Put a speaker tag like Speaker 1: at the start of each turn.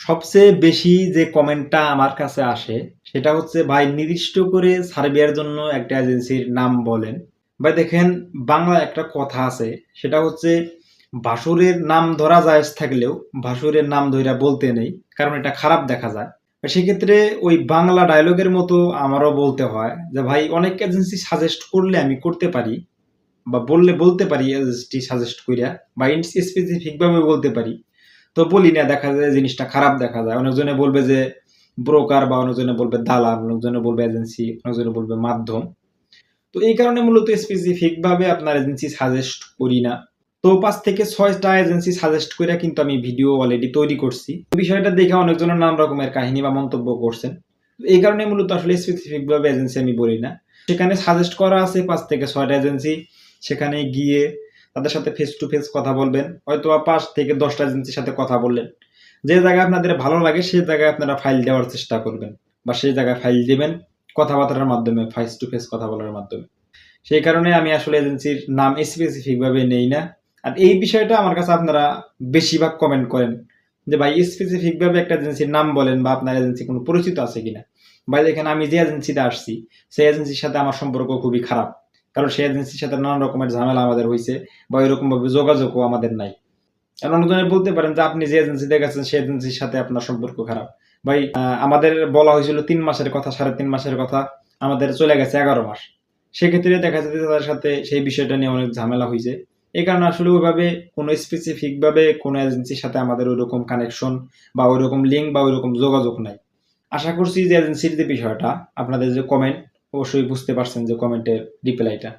Speaker 1: সবচেয়ে বেশি যে কমেন্টটা আমার কাছে আসে, সেটা হচ্ছে, ভাই, নির্দিষ্ট করে সার্বিয়ার জন্য একটা এজেন্সির নাম বলেন। ভাই, দেখেন বাংলা একটা কথা আছে, সেটা হচ্ছে ভাসুরের নাম ধরা যায় থাকলেও ভাসুরের নাম ধইরা বলতে নেই, কারণ এটা খারাপ দেখা যায়। সেক্ষেত্রে ওই বাংলা ডায়লগের মতো আমারও বলতে হয় যে, ভাই, অনেক এজেন্সি সাজেস্ট করলে আমি করতে পারি বা বললে বলতে পারি এজেন্সি সাজেস্ট কইরা বা স্পেসিফিক ভাবে বলতে পারি। তো বলি না, দেখা যায় জিনিসটা খারাপ দেখা যায়। অনেকজনে বলবে যে ব্রোকার বা অনেকজনে বলবে দালাল, অনেকজনে বলবে এজেন্সি অনেকজনে বলবে মাধ্যম। তো এই কারণে মূলত স্পেসিফিকভাবে আপনার এজেন্সি সাজেস্ট করি না। তো পাঁচ থেকে ছয়টা এজেন্সি সাজেস্ট করে কিন্তু আমি ভিডিও অলরেডি তৈরি করছি। বিষয়টা দেখে অনেকজনের নানা রকমের কাহিনী বা মন্তব্য করছেন। এই কারণে মূলত আসলে স্পেসিফিকভাবে এজেন্সি আমি বলি না। সেখানে সাজেস্ট করা আছে পাঁচ থেকে ছয়টা এজেন্সি সেখানে গিয়ে তাদের সাথে ফেস টু ফেস কথা বলবেন হয়তো বা পাঁচ থেকে দশটা এজেন্সির সাথে কথা বললেন। যে জায়গায় আপনাদের ভালো লাগে, সেই জায়গায় আপনারা ফাইল দেওয়ার চেষ্টা করবেন বা সেই জায়গায় ফাইল দিবেন কথাবার্তার মাধ্যমে ফেস টু ফেস কথা বলার মাধ্যমে। সেই কারণে আমি আসলে এজেন্সির নাম স্পেসিফিক ভাবে নেই না। আর এই বিষয়টা আমার কাছে আপনারা বেশিরভাগ কমেন্ট করেন যে, ভাই স্পেসিফিক ভাবে একটা এজেন্সির নাম বলেন বা আপনার এজেন্সি কোনো পরিচিত আছে কিনা? ভাই, দেখেন আমি যে এজেন্সিতে আসছি, সেই এজেন্সির সাথে আমার সম্পর্ক খুবই খারাপ। কারণ সেই এজেন্সির সাথে নানান রকমের ঝামেলা আমাদের হয়েছে বা এরকম ভাবে যোগাযোগও আমাদের নাই। কারণ বলতে পারেন যে আপনি যে এজেন্সিতে গেছেন সেই এজেন্সির সাথে আপনার সম্পর্ক খারাপ। ভাই আমাদের বলা হয়েছিল তিন মাসের কথা, সাড়ে তিন মাসের কথা, আমাদের চলে গেছে এগারো মাস। সেক্ষেত্রে দেখা যাচ্ছে তাদের সাথে সেই বিষয়টা নিয়ে অনেক ঝামেলা হয়েছে এই কারণে আসলে ওইভাবে কোনো স্পেসিফিক ভাবে কোনো এজেন্সির সাথে আমাদের ওইরকম কানেকশন বা ওইরকম লিঙ্ক বা ওইরকম যোগাযোগ নাই। আশা করছি যে এজেন্সির যে বিষয়টা, আপনাদের যে কমেন্ট অবশ্যই বুঝতে পারছেন যে কমেন্টের রিপ্লাইটা